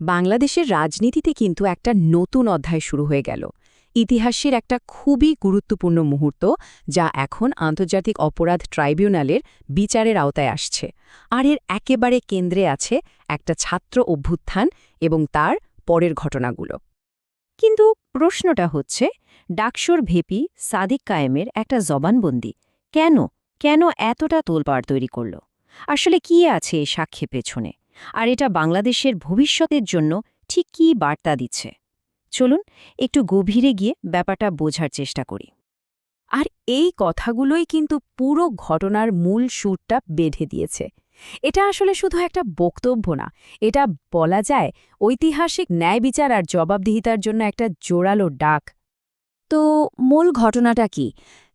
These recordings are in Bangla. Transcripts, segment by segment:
বাংলাদেশের রাজনীতিতে কিন্তু একটা নতুন অধ্যায় শুরু হয়ে গেল। ইতিহাসের একটা খুবই গুরুত্বপূর্ণ মুহূর্ত, যা এখন আন্তর্জাতিক অপরাধ ট্রাইব্যুনালের বিচারের আওতায় আসছে। আর এর একেবারে কেন্দ্রে আছে একটা ছাত্র অভ্যুত্থান এবং তার পরের ঘটনাগুলো। কিন্তু প্রশ্নটা হচ্ছে, ডাকসুর ভেপি সাদিক কায়েমের একটা জবানবন্দি কেন? কেন এতটা তোলপাড় তৈরি করল? আসলে কি আছে এই সাক্ষ্যে পেছনে? আর এটা বাংলাদেশের ভবিষ্যতের জন্য ঠিক কী বার্তা দিচ্ছে? চলুন একটু গভীরে গিয়ে ব্যাপারটা বোঝার চেষ্টা করি। আর এই কথাগুলোই কিন্তু পুরো ঘটনার মূল সুরটা বেঁধে দিয়েছে। এটা আসলে শুধু একটা বক্তব্য না, এটা বলা যায় ঐতিহাসিক ন্যায় বিচার আর জবাবদিহিতার জন্য একটা জোরালো ডাক। তো মূল ঘটনাটা কি?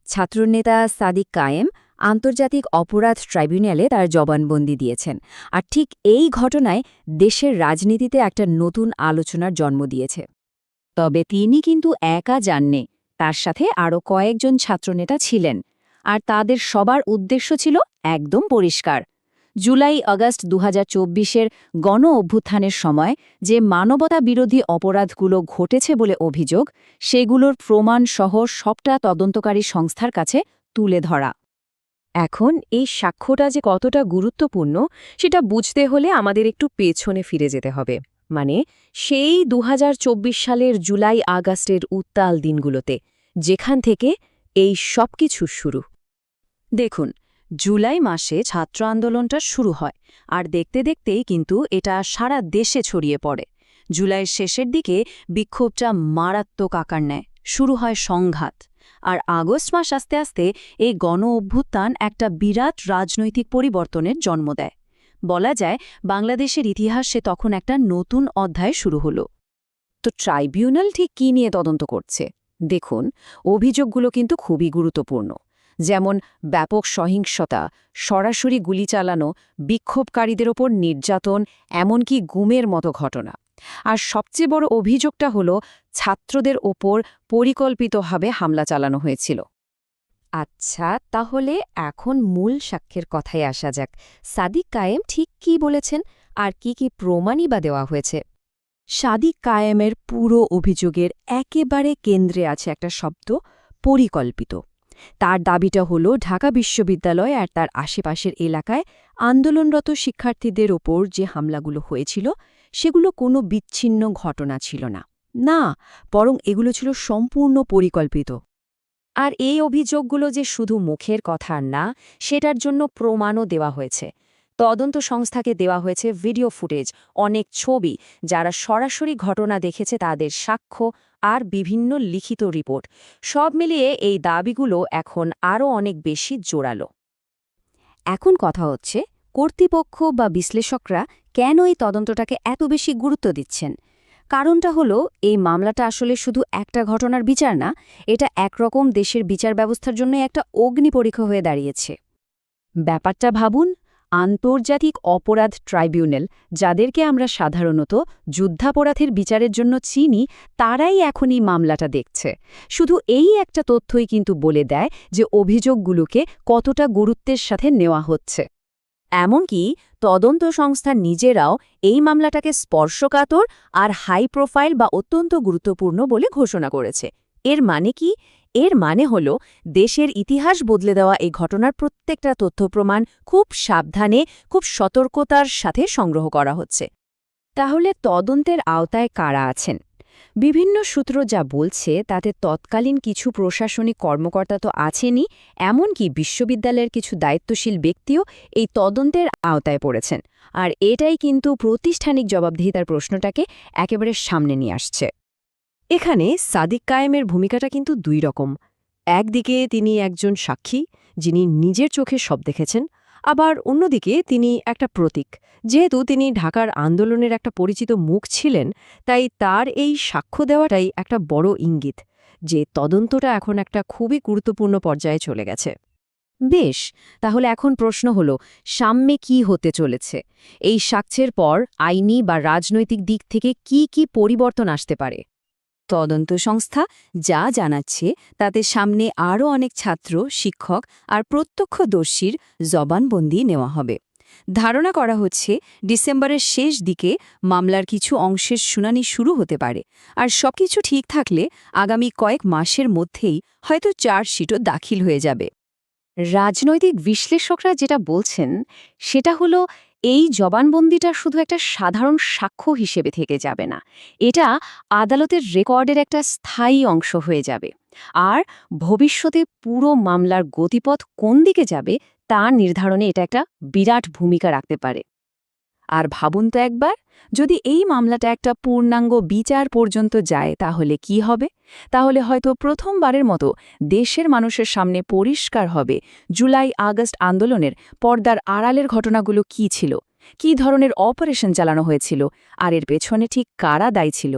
ছাত্রনেতা সাদিক কায়েম আন্তর্জাতিক অপরাধ ট্রাইব্যুনালে তার জবানবন্দি দিয়েছেন। আর ঠিক এই ঘটনায় দেশের রাজনীতিতে একটা নতুন আলোচনার জন্ম দিয়েছে। তবে তিনি কিন্তু একা যাননি, তার সাথে আরও কয়েকজন ছাত্রনেতা ছিলেন। আর তাদের সবার উদ্দেশ্য ছিল একদম পরিষ্কার। জুলাই আগস্ট দু হাজার গণ অভ্যুত্থানের সময় যে মানবতা বিরোধী অপরাধগুলো ঘটেছে বলে অভিযোগ, সেগুলোর প্রমাণ সহ সবটা তদন্তকারী সংস্থার কাছে তুলে ধরা। এখন এই সাক্ষ্যটা যে কতটা গুরুত্বপূর্ণ, সেটা বুঝতে হলে আমাদের একটু পেছনে ফিরে যেতে হবে। মানে সেই দু হাজার চব্বিশ সালের জুলাই আগস্টের উত্তাল দিনগুলোতে, যেখান থেকে এই সব কিছু শুরু। দেখুন, জুলাই মাসে ছাত্র আন্দোলনটা শুরু হয়, আর দেখতে দেখতেই কিন্তু এটা সারা দেশে ছড়িয়ে পড়ে। জুলাইয়ের শেষের দিকে বিক্ষোভটা মারাত্মক আকার নেয়, শুরু হয় সংঘাত। আর আগস্ট মাস আস্তে আস্তে এই গণ অভ্যুত্থান একটা বিরাট রাজনৈতিক পরিবর্তনের জন্ম দেয়। বলা যায়, বাংলাদেশের ইতিহাসে তখন একটা নতুন অধ্যায় শুরু হলো। তো ট্রাইব্যুনাল ঠিক কী নিয়ে তদন্ত করছে? দেখুন, অভিযোগগুলো কিন্তু খুবই গুরুত্বপূর্ণ। যেমন, ব্যাপক সহিংসতা, সরাসরি গুলি চালানো, বিক্ষোভকারীদের ওপর নির্যাতন, এমনকি গুমের মতো ঘটনা। আর সবচেয়ে বড় অভিযোগটা হল, ছাত্রদের ওপর পরিকল্পিতভাবে হামলা চালানো হয়েছিল। আচ্ছা তাহলে এখন মূল সাক্ষ্যের কথায় আসা যাক। সাদিক কায়েম ঠিক কি বলেছেন? আর কি কি প্রমাণই বা দেওয়া হয়েছে? সাদিক কায়েমের পুরো অভিযোগের একেবারে কেন্দ্রে আছে একটা শব্দ, পরিকল্পিত। তার দাবিটা হল ঢাকা বিশ্ববিদ্যালয় আর তার আশেপাশের এলাকায় আন্দোলনরত শিক্ষার্থীদের ওপর যে হামলাগুলো হয়েছিল, সেগুলো কোনো বিচ্ছিন্ন ঘটনা ছিল না। না, বরং এগুলো ছিল সম্পূর্ণ পরিকল্পিত। আর এই অভিযোগগুলো যে শুধু মুখের কথা না, সেটার জন্য প্রমাণও দেওয়া হয়েছে। তদন্ত সংস্থাকে দেওয়া হয়েছে ভিডিও ফুটেজ, অনেক ছবি, যারা সরাসরি ঘটনা দেখেছে তাদের সাক্ষ্য আর বিভিন্ন লিখিত রিপোর্ট। সব মিলিয়ে এই দাবিগুলো এখন আরও অনেক বেশি জোরালো। এখন কথা হচ্ছে, কর্তৃপক্ষ বা বিশ্লেষকরা কেন এই তদন্তটাকে এত বেশি গুরুত্ব দিচ্ছেন? কারণটা হলো, এই মামলাটা আসলে শুধু একটা ঘটনার বিচার না, এটা একরকম দেশের বিচার ব্যবস্থার জন্য একটা অগ্নি পরীক্ষা হয়ে দাঁড়িয়েছে। ব্যাপারটা ভাবুন আন্তর্জাতিক অপরাধ ট্রাইব্যুনাল, যাদেরকে আমরা সাধারণত যুদ্ধাপরাধের বিচারের জন্য চিনি, তারাই এখন এই মামলাটা দেখছে। শুধু এই একটা তথ্যই কিন্তু বলে দেয় যে অভিযোগগুলোকে কতটা গুরুত্বের সাথে নেওয়া হচ্ছে। এমনকি তদন্ত সংস্থা নিজেরাও এই মামলাটাকে স্পর্শকাতর আর হাই প্রোফাইল বা অত্যন্ত গুরুত্বপূর্ণ বলে ঘোষণা করেছে। এর মানে কি? এর মানে হল, দেশের ইতিহাস বদলে দেওয়া এই ঘটনার প্রত্যেকটা তথ্য প্রমাণ খুব সাবধানে, খুব সতর্কতার সাথে সংগ্রহ করা হচ্ছে। তাহলে তদন্তের আওতায় কারা আছেন? বিভিন্ন সূত্র যা বলছে, তাতে তৎকালীন কিছু প্রশাসনিক কর্মকর্তা তো আছেনই, এমনকি বিশ্ববিদ্যালয়ের কিছু দায়িত্বশীল ব্যক্তিও এই তদন্তের আওতায় পড়েছেন। আর এটাই কিন্তু প্রতিষ্ঠানিক জবাবদিহিতার প্রশ্নটাকে একেবারে সামনে নিয়ে আসছে। এখানে সাদিক কায়েমের ভূমিকাটা কিন্তু দুই রকম। একদিকে তিনি একজন সাক্ষী, যিনি নিজের চোখে সব দেখেছেন, আবার অন্যদিকে তিনি একটা প্রতীক। যেহেতু তিনি ঢাকার আন্দোলনের একটা পরিচিত মুখ ছিলেন, তাই তার এই সাক্ষ্য দেওয়াটাই একটা বড় ইঙ্গিত যে তদন্তটা এখন একটা খুবই গুরুত্বপূর্ণ পর্যায়ে চলে গেছে। বেশ, তাহলে এখন প্রশ্ন হল, সাম্যে কি হতে চলেছে? এই সাক্ষ্যের পর আইনি বা রাজনৈতিক দিক থেকে কি কি পরিবর্তন আসতে পারে? তদন্ত সংস্থা যা জানাচ্ছে, তাতে সামনে আরও অনেক ছাত্র, শিক্ষক আর প্রত্যক্ষদর্শীর জবানবন্দি নেওয়া হবে। ধারণা করা হচ্ছে, ডিসেম্বরের শেষ দিকে মামলার কিছু অংশের শুনানি শুরু হতে পারে। আর সবকিছু ঠিক থাকলে আগামী কয়েক মাসের মধ্যেই হয়তো চার্জশিটও দাখিল হয়ে যাবে। রাজনৈতিক বিশ্লেষকরা যেটা বলছেন, সেটা হলো এই জবানবন্দিটা শুধু একটা সাধারণ সাক্ষ্য হিসেবে থেকে যাবে না। এটা আদালতের রেকর্ডের একটা স্থায়ী অংশ হয়ে যাবে। আর ভবিষ্যতে পুরো মামলার গতিপথ কোন দিকে যাবে তা নির্ধারণে এটা একটা বিরাট ভূমিকা রাখতে পারে। আর ভাবুন তো একবার, যদি এই মামলাটা একটা পূর্ণাঙ্গ বিচার পর্যন্ত যায়, তাহলে কি হবে? তাহলে হয়তো প্রথমবারের মতো দেশের মানুষের সামনে পরিষ্কার হবে জুলাই আগস্ট আন্দোলনের পর্দার আড়ালের ঘটনাগুলো কি ছিল? কি ধরনের অপারেশন চালানো হয়েছিল? আর এর পেছনে ঠিক কারা দায়ী ছিল?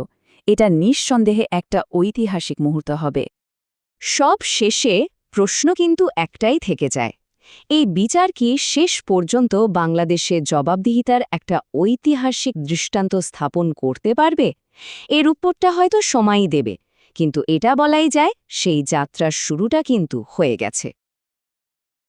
এটা নিঃসন্দেহে একটা ঐতিহাসিক মুহূর্ত হবে। সব শেষে প্রশ্ন কিন্তু একটাই থেকে যায় এই বিচার কি শেষ পর্যন্ত বাংলাদেশে জবাবদিহিতার একটা ঐতিহাসিক দৃষ্টান্ত স্থাপন করতে পারবে? এর উপরটা হয়তো সময়ই দেবে, কিন্তু এটা বলাই যায় সেই যাত্রার শুরুটা কিন্তু হয়ে গেছে।